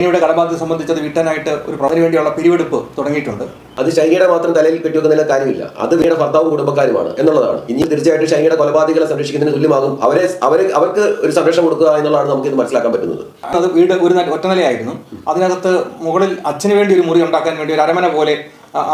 ഷൈനിയുടെ കടബാധ്യത സംബന്ധിച്ചത് വീട്ടാനായിട്ട് ഒരു പ്രവർത്തനത്തിന് വേണ്ടിയുള്ള പിരിവെടുപ്പ് തുടങ്ങിയിട്ടുണ്ട്. അത് ഷൈനയുടെ മാത്രം തലയിൽ കെട്ടിവെക്കുന്നതിന് കാര്യമില്ല. അത് വീണ ഭർത്താവും കുടുംബക്കാരുമാണ് എന്നുള്ളതാണ്. ഇനി തീർച്ചയായിട്ടും ഷൈനയുടെ കൊലപാതകളെ സംരക്ഷിക്കുന്നതിന് തുല്യമാകും. അവരെ അവരെ അവർക്ക് ഒരു സംരക്ഷണം കൊടുക്കുക എന്നുള്ളതാണ് നമുക്ക് ഇത് മനസ്സിലാക്കാൻ പറ്റുന്നത്. അത് വീട് ഒരു ഒറ്റനിലയായിരുന്നു അതിനകത്ത് മുകളിൽ അച്ഛന് വേണ്ടി ഒരു മുറി ഉണ്ടാക്കാൻ വേണ്ടി ഒരു അരമന പോലെ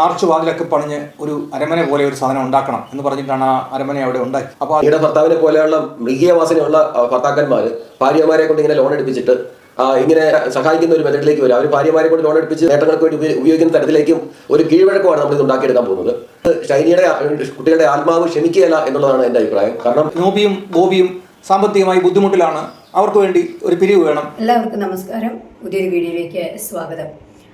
ആർച്ച് വാതിലൊക്കെ പണിഞ്ഞ് ഒരു അരമന പോലെ ഒരു സാധനം ഉണ്ടാക്കണം എന്ന് പറഞ്ഞിട്ടാണ് ആ അരമന അവിടെ ഉണ്ടാക്കി അപ്പോൾ ഭർത്താവിനെ പോലെയുള്ള മൃഗീയവാസനയുള്ള ഭർത്താക്കന്മാര് ഭാര്യമാരെ കൊണ്ട് ഇങ്ങനെ ലോൺ എടുപ്പിച്ചിട്ട് ഇങ്ങനെ സഹായിക്കുന്ന ഒരു മെത്തഡിലേക്ക് വരും അവർ ഭാര്യമാരെ കൊണ്ട് ലോൺ എടുപ്പിച്ച് നേട്ടങ്ങൾക്ക് വേണ്ടി ഉപയോ- ഉപയോഗിക്കുന്ന തരത്തിലേക്കും ഒരു കീഴ്വഴക്കമാണ് നമ്മൾ ഇത് ഉണ്ടാക്കിയെടുക്കാൻ പോകുന്നത് ഷൈനിയുടെ കുട്ടികളുടെ ആത്മാവ് ക്ഷമിക്കുകയല്ല എന്നുള്ളതാണ് എന്റെ അഭിപ്രായം. കാരണം നോബിയും ബോബിയും സാമ്പത്തികമായി ബുദ്ധിമുട്ടിലാണ്. അവർക്ക് വേണ്ടി ഒരു പിരിവ് വേണം. എല്ലാവർക്കും നമസ്കാരം. പുതിയൊരു വീഡിയോയിലേക്ക് സ്വാഗതം.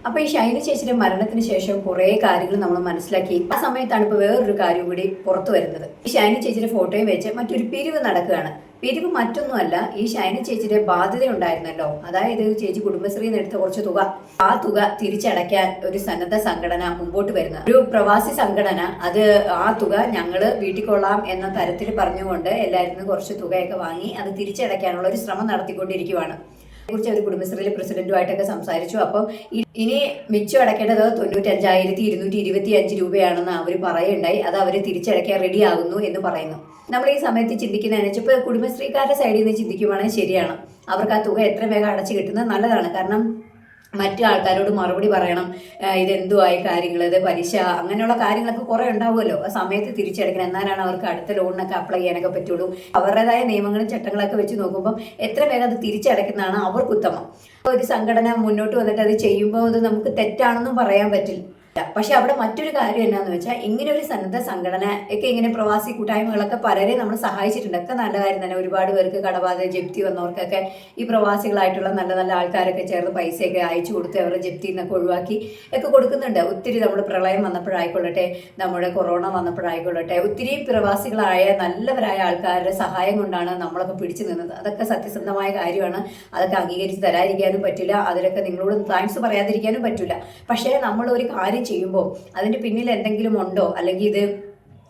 അപ്പൊ ഈ ഷൈന ചേച്ചിയുടെ മരണത്തിന് ശേഷം കുറെ കാര്യങ്ങൾ നമ്മൾ മനസ്സിലാക്കി. ആ സമയത്താണ് ഇപ്പോൾ വേറൊരു കാര്യം കൂടി പുറത്തു വരുന്നത്. ഈ ഷൈന ചേച്ചിയുടെ ഫോട്ടോയും വെച്ച് മറ്റൊരു പിരിവ് നടക്കുകയാണ്. പിരിവ് മറ്റൊന്നുമല്ല ഈ ശൈന ചേച്ചിയുടെ ബാധ്യത ഉണ്ടായിരുന്നല്ലോ അതായത് ചേച്ചി കുടുംബശ്രീയിൽ നിന്ന് എടുത്ത കുറച്ച് തുക. ആ തുക തിരിച്ചടയ്ക്കാൻ ഒരു സന്നദ്ധ സംഘടന മുമ്പോട്ട് വരുന്ന ഒരു പ്രവാസി സംഘടന അത് ആ തുക ഞങ്ങൾ വീട്ടിൽ കൊള്ളാം എന്ന തരത്തിൽ പറഞ്ഞുകൊണ്ട് എല്ലാവരും കുറച്ച് തുകയൊക്കെ വാങ്ങി അത് തിരിച്ചടയ്ക്കാനുള്ള ഒരു ശ്രമം നടത്തിക്കൊണ്ടിരിക്കുകയാണ് കുറിച്ച് അവർ കുടുംബശ്രീയിലെ പ്രസിഡന്റുമായിട്ടൊക്കെ സംസാരിച്ചു. അപ്പം ഇനി മിച്ചം അടയ്ക്കേണ്ടത് തൊണ്ണൂറ്റഞ്ചായിരത്തി ഇരുന്നൂറ്റി ഇരുപത്തി അഞ്ച് രൂപയാണെന്ന് അവർ പറയുണ്ടായി അത് അവർ തിരിച്ചടയ്ക്കാൻ റെഡി ആകുന്നു എന്ന് പറയുന്നു. നമ്മൾ ഈ സമയത്ത് ചിന്തിക്കുന്നതെന്ന് വെച്ചാൽ ഇപ്പോൾ കുടുംബശ്രീക്കാരുടെ സൈഡിൽ നിന്ന് ചിന്തിക്കുവാണെങ്കിൽ ശരിയാണ്. അവർക്ക് ആ തുക എത്ര വേഗം അടച്ചു കിട്ടുന്നത് നല്ലതാണ്. കാരണം മറ്റു ആൾക്കാരോട് മറുപടി പറയണം ഇതെന്തുമായി കാര്യങ്ങൾ ഇത് പലിശ അങ്ങനെയുള്ള കാര്യങ്ങളൊക്കെ കുറേ ഉണ്ടാവുമല്ലോ. ആ സമയത്ത് തിരിച്ചടക്കണം. എന്നാലാണ് അവർക്ക് അടുത്ത ലോണിനൊക്കെ അപ്ലൈ ചെയ്യാനൊക്കെ പറ്റുള്ളൂ. അവരുടേതായ നിയമങ്ങളും ചട്ടങ്ങളൊക്കെ വെച്ച് നോക്കുമ്പോൾ എത്ര വേഗം അത് തിരിച്ചടയ്ക്കുന്നതാണ് അവർക്ക് ഉത്തമം. ഒരു സംഘടന മുന്നോട്ട് വന്നിട്ട് അത് ചെയ്യുമ്പോൾ അത് നമുക്ക് തെറ്റാണെന്നും പറയാൻ പറ്റില്ല. പക്ഷെ അവിടെ മറ്റൊരു കാര്യം എന്നാന്ന് വെച്ചാൽ ഇങ്ങനെ ഒരു സന്നദ്ധ സംഘടന ഒക്കെ ഇങ്ങനെ പ്രവാസി കൂട്ടായ്മകളൊക്കെ പലരെയും നമ്മൾ സഹായിച്ചിട്ടുണ്ട്. ഒക്കെ നല്ല കാര്യം തന്നെ. ഒരുപാട് പേർക്ക് കടബാധ ജപ്തി വന്നവർക്കൊക്കെ ഈ പ്രവാസികളായിട്ടുള്ള നല്ല നല്ല ആൾക്കാരൊക്കെ ചേർന്ന് പൈസയൊക്കെ അയച്ചു കൊടുത്ത് അവരുടെ ജപ്തി നിന്നൊക്കെ ഒഴിവാക്കി ഒക്കെ കൊടുക്കുന്നുണ്ട്. ഒത്തിരി നമ്മുടെ പ്രളയം വന്നപ്പോഴായിക്കൊള്ളട്ടെ നമ്മുടെ കൊറോണ വന്നപ്പോഴായിക്കൊള്ളട്ടെ ഒത്തിരി പ്രവാസികളായ നല്ലവരായ ആൾക്കാരുടെ സഹായം കൊണ്ടാണ് നമ്മളൊക്കെ പിടിച്ചു നിന്നത്. അതൊക്കെ സത്യസന്ധമായ കാര്യമാണ്. അതൊക്കെ അംഗീകരിച്ച് തരാതിരിക്കാനും പറ്റില്ല. അതിലൊക്കെ നിങ്ങളോട് താങ്ക്സ് പറയാതിരിക്കാനും പറ്റില്ല. പക്ഷേ നമ്മൾ ഒരു കാര്യം ചെയ്യുമ്പോൾ അതിന്റെ പിന്നിൽ എന്തെങ്കിലും ഉണ്ടോ? അല്ലെങ്കിൽ ഇത്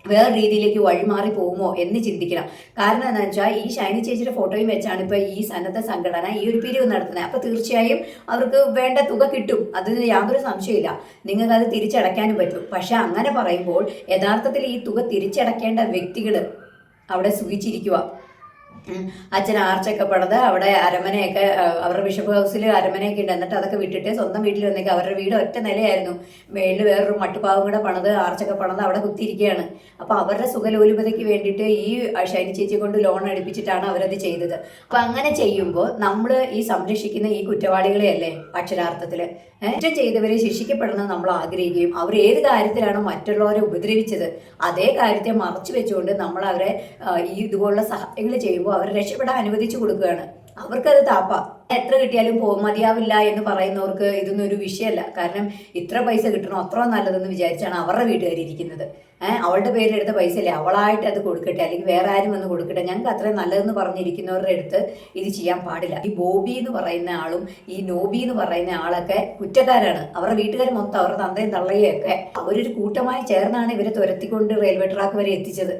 വേറെ രീതിയിലേക്ക് വഴിമാറി പോകുമോ എന്ന് ചിന്തിക്കണം. കാരണം എന്താണെന്ന് വെച്ചാൽ ഈ ഷൈനി ചേച്ചിയുടെ ഫോട്ടോയും വെച്ചാണ് ഇപ്പോൾ ഈ സന്നദ്ധ സംഘടന ഈ ഒരു പിരിവ് നടത്തുന്നത്. അപ്പോൾ തീർച്ചയായും അവർക്ക് വേണ്ട തുക കിട്ടും. അതിന് യാതൊരു സംശയമില്ല നിങ്ങൾക്ക് അത് തിരിച്ചടയ്ക്കാനും പറ്റും. പക്ഷെ അങ്ങനെ പറയുമ്പോൾ യഥാർത്ഥത്തിൽ ഈ തുക തിരിച്ചടയ്ക്കേണ്ട വ്യക്തികൾ അവിടെ സുഖിച്ചിരിക്കുക. അച്ഛൻ ആർച്ചൊക്കെ പണിത് അവിടെ അരമനയൊക്കെ അവരുടെ ബിഷപ്പ് ഹൗസിൽ അരമനയൊക്കെ ഉണ്ട്. എന്നിട്ട് അതൊക്കെ വിട്ടിട്ട് സ്വന്തം വീട്ടിൽ വന്നേക്ക്. അവരുടെ വീട് ഒറ്റ നിലയായിരുന്നു. മേളിൽ വേറൊരു മട്ടുപാവും കൂടെ പണിത് ആർച്ചൊക്കെ പണിത് അവിടെ കുത്തിയിരിക്കുകയാണ്. അപ്പോൾ അവരുടെ സുഖലോലുപതയ്ക്ക് വേണ്ടിയിട്ട് ഈ ഷൈനി ചേച്ചി കൊണ്ട് ലോൺ എടുപ്പിച്ചിട്ടാണ് അവരത് ചെയ്തത്. അപ്പം അങ്ങനെ ചെയ്യുമ്പോൾ നമ്മൾ ഈ സംരക്ഷിക്കുന്ന ഈ കുറ്റവാളികളെ അല്ലേ അക്ഷരാർത്ഥത്തിൽ കുറ്റം ചെയ്തവരെ ശിക്ഷിക്കപ്പെടണം നമ്മൾ ആഗ്രഹിക്കുകയും അവർ ഏത് കാര്യത്തിലാണ് മറ്റുള്ളവരെ ഉപദ്രവിച്ചത്? അതേ കാര്യത്തെ മറച്ചു വെച്ചുകൊണ്ട് നമ്മൾ അവരെ ഈ ഇതുപോലുള്ള സഹായങ്ങൾ ചെയ്യുമ്പോൾ അവരെ രക്ഷപ്പെടാൻ അനുവദിച്ചു കൊടുക്കുകയാണ്. അവർക്കത് താപ്പ. എത്ര കിട്ടിയാലും പോ മതിയാവില്ല എന്ന് പറയുന്നവർക്ക് ഇതൊന്നും ഒരു വിഷയമല്ല. കാരണം ഇത്ര പൈസ കിട്ടണം അത്ര നല്ലതെന്ന് വിചാരിച്ചാണ് അവരുടെ വീട്ടുകാരിയിരിക്കുന്നത് ഏഹ് അവളുടെ പേരിലെടുത്ത പൈസ അല്ലേ അവളായിട്ട് അത് കൊടുക്കട്ടെ അല്ലെങ്കിൽ വേറെ ആരും വന്ന് കൊടുക്കട്ടെ. ഞങ്ങൾക്ക് അത്രയും നല്ലതെന്ന് പറഞ്ഞിരിക്കുന്നവരുടെ അടുത്ത് ഇത് ചെയ്യാൻ പാടില്ല. ഈ ബോബി എന്ന് പറയുന്ന ആളും ഈ നോബി എന്ന് പറയുന്ന ആളൊക്കെ കുറ്റക്കാരാണ്. അവരുടെ വീട്ടുകാർ മൊത്തം അവരുടെ തന്തയും തള്ളയും ഒക്കെ അവരൊരു കൂട്ടമായി ചേർന്നാണ് ഇവരെ തുരത്തിക്കൊണ്ട് റെയിൽവേ ട്രാക്ക് വരെ എത്തിച്ചത്.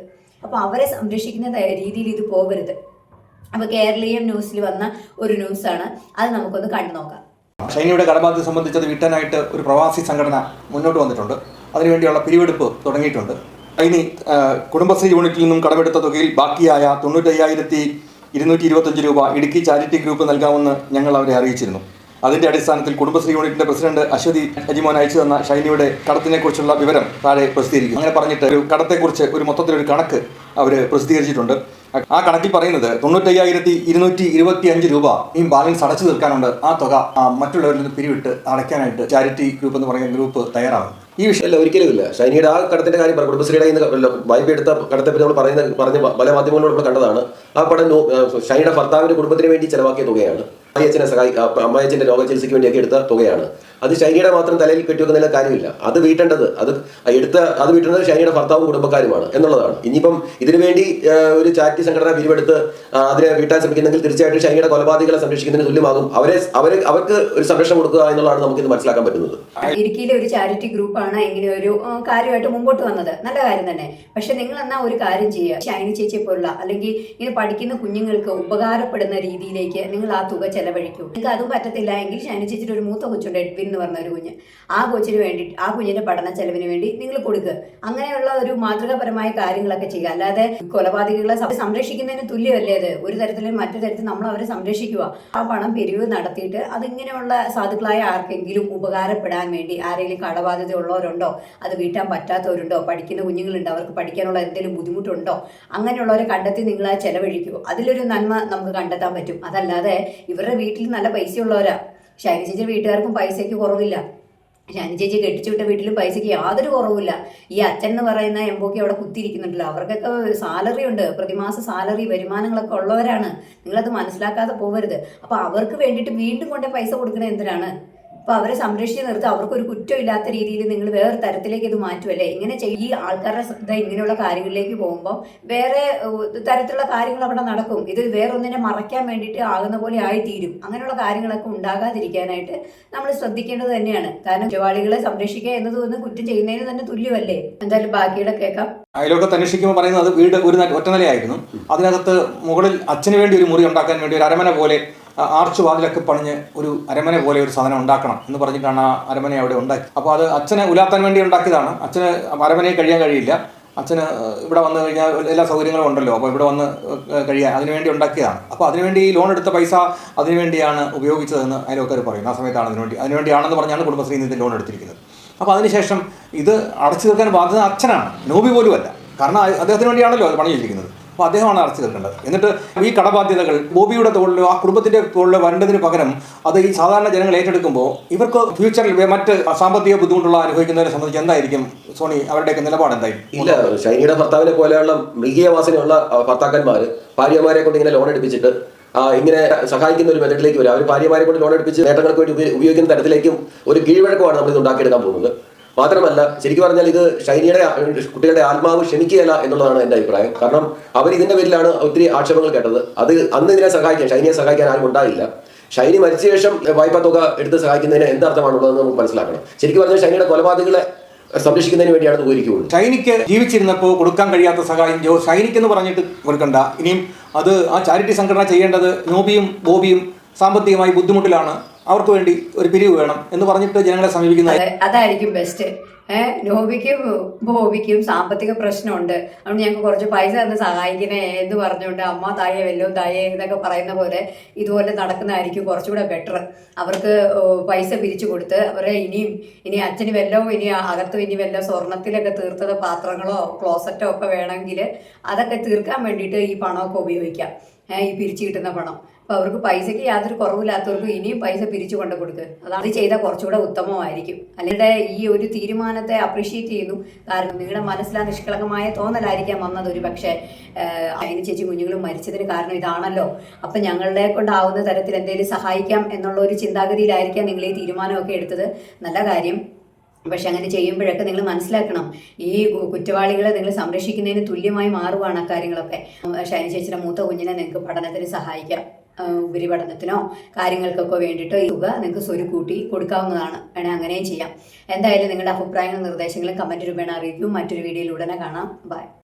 അപ്പോൾ അവരെ സംരക്ഷിക്കുന്ന രീതിയിൽ ഇത് പോകരുത് അപ്പോൾ കേരളീയം ന്യൂസിൽ വന്ന ഒരു ന്യൂസാണ്. അത് നമുക്കൊന്ന് കണ്ടു നോക്കാം. ചൈനയുടെ കടബാധ്യത സംബന്ധിച്ച് അത് വീട്ടാനായിട്ട് ഒരു പ്രവാസി സംഘടന മുന്നോട്ട് വന്നിട്ടുണ്ട്. അതിനുവേണ്ടിയുള്ള പിരിവെടുപ്പ് തുടങ്ങിയിട്ടുണ്ട്. ഇനി കുടുംബശ്രീ യൂണിറ്റിൽ നിന്നും കടമെടുത്ത തുകയിൽ ബാക്കിയായ തൊണ്ണൂറ്റയ്യായിരത്തി ഇരുന്നൂറ്റി ഇരുപത്തഞ്ച് രൂപ ഇടുക്കി ചാരിറ്റി ഗ്രൂപ്പ് നൽകാമെന്ന് ഞങ്ങൾ അവരെ അറിയിച്ചിരുന്നു. അതിന്റെ അടിസ്ഥാനത്തിൽ കുടുംബശ്രീ യൂണിറ്റിന്റെ പ്രസിഡന്റ് അശ്വതി അജിമോൻ അയച്ചു തന്ന ഷൈനിയുടെ കടത്തിനെ കുറിച്ചുള്ള വിവരം താഴെ പ്രസിദ്ധീകരിക്കും അങ്ങനെ പറഞ്ഞിട്ട് ഒരു കടത്തെക്കുറിച്ച് ഒരു മൊത്തത്തിലൊരു കണക്ക് അവർ പ്രസിദ്ധീകരിച്ചിട്ടുണ്ട്. ആ കണക്കിൽ പറയുന്നത് തൊണ്ണൂറ്റയ്യായിരത്തി ഇരുന്നൂറ്റി ഇരുപത്തി അഞ്ച് രൂപ ഈ ബാലൻസ് അടച്ചു തീർക്കാനുണ്ട്. ആ തുക മറ്റുള്ളവരിൽ നിന്ന് പിരിവിട്ട് അടയ്ക്കാനായിട്ട് ചാരിറ്റി ഗ്രൂപ്പ് എന്ന് പറയുന്ന ഗ്രൂപ്പ് തയ്യാറാകും ഈ വിഷയം അല്ല ഒരിക്കലും ഇല്ല. ഷൈനിയുടെ ആ കടത്തിന്റെ കാര്യം കുടുംബശ്രീയുടെ നിന്ന് വായ്പ എടുത്ത കടത്തെ പറ്റി നമ്മൾ പറയുന്ന പറഞ്ഞ പല മാധ്യമങ്ങളിലൂടെ നമ്മൾ കണ്ടതാണ്. ആ പടം ഷൈനിയുടെ ഭർത്താവിന്റെ കുടുംബത്തിന് വേണ്ടി ചെലവാക്കിയ തുകയാണ്. അമ്മയച്ചനെ സഹായി അമ്മയച്ചന്റെ രോഗ ചികിത്സയ്ക്ക് വേണ്ടിയൊക്കെ എടുത്ത തുകയാണ്. അത് ശൈനിയുടെ മാത്രം തലയിൽ കെട്ടിവെക്കുന്നതിന് കാര്യമില്ല. അത് വീട്ടേണ്ടത് അത് എടുത്ത അത് വീട്ടേണ്ടത് ശൈനിയുടെ ഭർത്താവും കുടുംബക്കാരുമാണ് എന്നുള്ളതാണ്. ഇനിയിപ്പം ഇതിനുവേണ്ടി ഒരു ചാരിറ്റി സംഘടന പിരിവെടുത്ത് അതിനെ വീട്ടാൻ ശ്രമിക്കുന്നെങ്കിൽ തീർച്ചയായിട്ടും ശൈനിയുടെ കൊലപാതകളെ സംരക്ഷിക്കുന്നതിന് തുല്യമാകും. അവരെ അവരെ അവർക്ക് ഒരു സംരക്ഷണം കൊടുക്കുക എന്നുള്ളതാണ് നമുക്ക് ഇത് മനസ്സിലാക്കാൻ പറ്റുന്നത്. ഇടുക്കിയിലെ ഒരു ചാരിറ്റി ഗ്രൂപ്പാണ് ഇങ്ങനെ ഒരു കാര്യമായിട്ട് മുമ്പോട്ട് വന്നത്. നല്ല കാര്യം തന്നെ. പക്ഷെ നിങ്ങൾ എന്നാ ഒരു കാര്യം ചെയ്യുക? ഷൈനി ചേച്ചിയെ പോലുള്ള അല്ലെങ്കിൽ ഇത് പഠിക്കുന്ന കുഞ്ഞുങ്ങൾക്ക് ഉപകാരപ്പെടുന്ന രീതിയിലേക്ക് നിങ്ങൾ ആ തുക ചെലവഴിക്കും. നിങ്ങൾക്ക് അതും പറ്റത്തില്ല എങ്കിൽ ഷൈനി ചേച്ചിയുടെ ഒരു മൂത്ത കൊച്ചുണ്ട് എഡ്വിൻ എന്ന് പറഞ്ഞ ഒരു കുഞ്ഞ്. ആ കൊച്ചിന് വേണ്ടി ആ കുഞ്ഞിന്റെ പഠന ചെലവിന് വേണ്ടി നിങ്ങൾ കൊടുക്കുക അങ്ങനെയുള്ള ഒരു മാതൃകാപരമായ കാര്യങ്ങളൊക്കെ ചെയ്യുക. അല്ലാതെ കൊലപാതകങ്ങളെ സംരക്ഷിക്കുന്നതിന് തുല്യമല്ലേ അത്? ഒരു തരത്തിലും മറ്റു തരത്തിൽ നമ്മൾ അവരെ സംരക്ഷിക്കുക. ആ പണം പിരിവ് നടത്തിയിട്ട് അതിങ്ങനെയുള്ള സാധുക്കളായ ആർക്കെങ്കിലും ഉപകാരപ്പെടാൻ വേണ്ടി ആരെങ്കിലും കടബാധ്യത ഉള്ളവരുണ്ടോ അത് വീട്ടാൻ പറ്റാത്തവരുണ്ടോ? പഠിക്കുന്ന കുഞ്ഞുങ്ങളുണ്ടോ? അവർക്ക് പഠിക്കാനുള്ള എന്തെങ്കിലും ബുദ്ധിമുട്ടുണ്ടോ? അങ്ങനെയുള്ളവരെ കണ്ടെത്തി നിങ്ങൾ ആ ചെലവഴിക്കൂ. അതിലൊരു നന്മ നമുക്ക് കണ്ടെത്താൻ പറ്റും. അതല്ലാതെ ഇവരുടെ വീട്ടിൽ നല്ല പൈസ പൈസയുള്ളവരാ. ഷൈനി ചേച്ചി വീട്ടുകാർക്കും പൈസയ്ക്ക് കുറവില്ല. ഷാനി ചേച്ചി കെട്ടിച്ചു വിട്ട വീട്ടിലും പൈസയ്ക്ക് യാതൊരു കുറവുമില്ല. ഈ അച്ഛൻ എന്ന് പറയുന്ന എംബോക്ക് അവിടെ കുത്തിയിരിക്കുന്നുണ്ടല്ലോ. അവർക്കൊക്കെ സാലറി ഉണ്ട്. പ്രതിമാസ സാലറി വരുമാനങ്ങളൊക്കെ ഉള്ളവരാണ്. നിങ്ങളത് മനസ്സിലാക്കാതെ പോകരുത് അപ്പൊ അവർക്ക് വേണ്ടിയിട്ട് വീണ്ടും കൊണ്ടേ പൈസ കൊടുക്കുന്നത് എന്തിനാണ്? അപ്പൊ അവരെ സംരക്ഷിച്ച് നിർത്തുക അവർക്കൊരു കുറ്റമില്ലാത്ത രീതിയിൽ നിങ്ങൾ വേറെ തരത്തിലേക്ക് ഇത് മാറ്റുമല്ലേ ഇങ്ങനെ ചെയ്യും ഈ ആൾക്കാരുടെ ശ്രദ്ധ ഇങ്ങനെയുള്ള കാര്യങ്ങളിലേക്ക് പോകുമ്പോൾ വേറെ തരത്തിലുള്ള കാര്യങ്ങൾ അവിടെ നടക്കും. ഇത് വേറെ ഒന്നിനെ മറയ്ക്കാൻ വേണ്ടിയിട്ട് ആകുന്ന പോലെ ആയിത്തീരും. അങ്ങനെയുള്ള കാര്യങ്ങളൊക്കെ ഉണ്ടാകാതിരിക്കാനായിട്ട് നമ്മൾ ശ്രദ്ധിക്കേണ്ടത് തന്നെയാണ്. കാരണം കുറ്റവാളികളെ സംരക്ഷിക്കുക എന്നത് ഒന്ന് കുറ്റം ചെയ്യുന്നതിന് തന്നെ തുല്യമല്ലേ? എന്തായാലും ബാക്കിയുടെ കേൾക്കാം. അയലോക്കത്ത് അന്വേഷിക്കുമ്പോൾ പറയുന്നത് വീട് ഒരു ഒറ്റ നിലയായിരുന്നു. അതിനകത്ത് മുകളിൽ അച്ഛന് വേണ്ടി ഒരു മുറി ഉണ്ടാക്കാൻ വേണ്ടി ഒരു അരമന പോലെ ആർച്ച് വാതിലൊക്കെ പണിഞ്ഞ് ഒരു അരമന പോലെ ഒരു സാധനം ഉണ്ടാക്കണം എന്ന് പറഞ്ഞിട്ടാണ് ആ അരമന അവിടെ ഉണ്ടാക്കി അപ്പോൾ അത് അച്ഛനെ ഉലാത്താൻ വേണ്ടി ഉണ്ടാക്കിയതാണ്. അച്ഛന് അരമനയിൽ കഴിയാൻ കഴിയില്ല. അച്ഛന് ഇവിടെ വന്നു കഴിഞ്ഞാൽ എല്ലാ സൗകര്യങ്ങളും ഉണ്ടല്ലോ. അപ്പോൾ ഇവിടെ വന്ന് കഴിയാൻ അതിനുവേണ്ടി ഉണ്ടാക്കിയതാണ്. അപ്പോൾ അതിനുവേണ്ടി ഈ ലോൺ എടുത്ത പൈസ അതിനുവേണ്ടിയാണ് ഉപയോഗിച്ചതെന്ന് അയലോക്കാർ പറയുന്നു ആ സമയത്താണ് അതിനുവേണ്ടി അതിനുവേണ്ടിയാണെന്ന് പറഞ്ഞാണ് കുടുംബശ്രീ നിന്ന് ലോൺ എടുത്തിരിക്കുന്നത്. അപ്പോൾ അതിനുശേഷം ഇത് അടച്ചു തീർക്കാൻ ബാധ്യത അച്ഛനാണ്. നോബി പോലും അല്ല കാരണം അദ്ദേഹത്തിന് വേണ്ടിയാണല്ലോ അത് പണിയിരിക്കുന്നത് അപ്പോൾ അദ്ദേഹമാണ് അറസ്റ്റ് ചെയ്തിട്ടുണ്ട് എന്നിട്ട് ഈ കടബാധ്യതകൾ ബോബിയുടെ തോളിലോ ആ കുടുംബത്തിന്റെ തോളിലോ വരേണ്ടതിന് പകരം അത് ഈ സാധാരണ ജനങ്ങൾ ഏറ്റെടുക്കുമ്പോൾ ഇവർക്ക് ഫ്യൂച്ചറിൽ മറ്റ് സാമ്പത്തിക ബുദ്ധിമുട്ടുള്ള അനുഭവിക്കുന്നവരെ സംബന്ധിച്ച് എന്തായിരിക്കും സോണി അവരുടെയൊക്കെ നിലപാട് എന്തായിരിക്കും ഇല്ല ഷൈനിയുടെ ഭർത്താവിനെ പോലെയുള്ള മൃഗീയവാസനയുള്ള ഭർത്താക്കന്മാർ ഭാര്യമാരെ കൊണ്ട് ഇങ്ങനെ ലോൺ എടുപ്പിച്ചിട്ട് ഇങ്ങനെ സഹായിക്കുന്ന ഒരു ബജറ്റിലേക്ക് വരും അവർ ഭാര്യമാരെ കൊണ്ട് ലോൺ എടുപ്പിച്ച് നേട്ടങ്ങൾക്ക് വേണ്ടി ഉപയോ- ഉപയോഗിക്കുന്ന തരത്തിലേക്കും ഒരു കീഴ്വഴക്കമാണ് നമ്മൾ ഇത് ഉണ്ടാക്കിയെടുക്കാൻ പോകുന്നത്. മാത്രമല്ല ശരിക്കും പറഞ്ഞാൽ ഇത് ഷൈനിയുടെ കുട്ടികളുടെ ആത്മാവ് ക്ഷമിക്കുകയല്ല എന്നുള്ളതാണ് എന്റെ അഭിപ്രായം. കാരണം അവർ ഇതിന്റെ പേരിലാണ് ഒത്തിരി ആക്ഷേപങ്ങൾ കേട്ടത്. അത് അന്ന് ഇതിനെ സഹായിക്കാൻ ഷൈനിയെ സഹായിക്കാൻ ആരും ഉണ്ടായില്ല. ഷൈനി മരിച്ച ശേഷം വായ്പാ തുക എടുത്ത് സഹായിക്കുന്നതിന് എന്തർത്ഥമാണുള്ളതെന്ന് നമുക്ക് മനസ്സിലാക്കണം. ശരിക്കും പറഞ്ഞാൽ ഷൈനിയുടെ കൊലപാതകളെ സംരക്ഷിക്കുന്നതിന് വേണ്ടിയാണ് ഉപയോഗിക്കുകയുള്ളൂ. ഷൈനിക്ക് ജീവിച്ചിരുന്നപ്പോൾ കൊടുക്കാൻ കഴിയാത്ത സഹായം ജോ ഷൈനിക്ക് എന്ന് പറഞ്ഞിട്ട് കൊടുക്കണ്ട. ഇനിയും അത് ആ ചാരിറ്റി സംഘടന ചെയ്യേണ്ടത് നോബിയും ബോബിയും സാമ്പത്തികമായി ബുദ്ധിമുട്ടിലാണ്. അവർക്ക് വേണ്ടി ഒരു പിരിവ് വേണം എന്ന് പറഞ്ഞിട്ട് ജനങ്ങളെ സമീപിക്കുന്നത് അതായിരിക്കും ബെസ്റ്റ് ഏഹ് നോബിക്കും ബോബിക്കും സാമ്പത്തിക പ്രശ്നമുണ്ട്. അതുകൊണ്ട് ഞങ്ങൾക്ക് കുറച്ച് പൈസ തന്ന് സഹായിക്കണേ എന്ന് പറഞ്ഞുകൊണ്ട് അമ്മ തായെ വല്ലോ തായെ എന്നൊക്കെ പറയുന്ന പോലെ ഇതുപോലെ നടക്കുന്നതായിരിക്കും കുറച്ചുകൂടെ ബെറ്റർ അവർക്ക് പൈസ പിരിച്ചു കൊടുത്ത് അവരെ ഇനിയും ഇനി അച്ഛന് വല്ലോ ഇനി അകത്തും ഇനി വല്ലോ സ്വർണത്തിലൊക്കെ തീർത്തത് പാത്രങ്ങളോ ക്ലോസറ്റോ ഒക്കെ വേണമെങ്കിൽ അതൊക്കെ തീർക്കാൻ വേണ്ടിയിട്ട് ഈ പണമൊക്കെ ഉപയോഗിക്കാം. ഈ പിരിച്ചു കിട്ടുന്ന പണം. അപ്പൊ അവർക്ക് പൈസയ്ക്ക് യാതൊരു കുറവില്ലാത്തവർക്ക് ഇനിയും പൈസ പിരിച്ചു കൊണ്ട് കൊടുക്കുക അതാണ് ചെയ്താൽ കുറച്ചുകൂടെ ഉത്തമമായിരിക്കും. അല്ലെങ്കിൽ ഈ ഒരു തീരുമാനത്തെ അപ്രീഷിയേറ്റ് ചെയ്യുന്നു. കാരണം നിങ്ങളുടെ മനസ്സിലാ നിഷ്കളങ്കമായ തോന്നലായിരിക്കാം വന്നത് ഒരു പക്ഷേ അതിന് ചേച്ചി കുഞ്ഞുങ്ങളും മരിച്ചതിന് കാരണം ഇതാണല്ലോ. അപ്പം ഞങ്ങളെ കൊണ്ടാവുന്ന തരത്തിൽ എന്തെങ്കിലും സഹായിക്കാം എന്നുള്ള ഒരു ചിന്താഗതിയിലായിരിക്കാം നിങ്ങൾ ഈ തീരുമാനമൊക്കെ എടുത്തത്. നല്ല കാര്യം. പക്ഷെ അങ്ങനെ ചെയ്യുമ്പോഴൊക്കെ നിങ്ങൾ മനസ്സിലാക്കണം. ഈ കുറ്റവാളികളെ നിങ്ങൾ സംരക്ഷിക്കുന്നതിന് തുല്യമായി മാറുവാണ് അക്കാര്യങ്ങളൊക്കെ. ഷൈനി ചേച്ചിയുടെ മൂത്ത കുഞ്ഞിനെ നിങ്ങൾക്ക് പഠനത്തിന് സഹായിക്കാം. ഉപരിപഠനത്തിനോ കാര്യങ്ങൾക്കൊക്കെ വേണ്ടിയിട്ടോ ഈ തുക നിങ്ങൾക്ക് സ്വരു കൂട്ടി കൊടുക്കാവുന്നതാണ്. വേണേൽ അങ്ങനെയും ചെയ്യാം. എന്തായാലും നിങ്ങളുടെ അഭിപ്രായങ്ങളും നിർദ്ദേശങ്ങളും കമന്റ് രൂപേണ അറിയിക്കും. മറ്റൊരു വീഡിയോയിൽ ഉടനെ കാണാം. ബൈ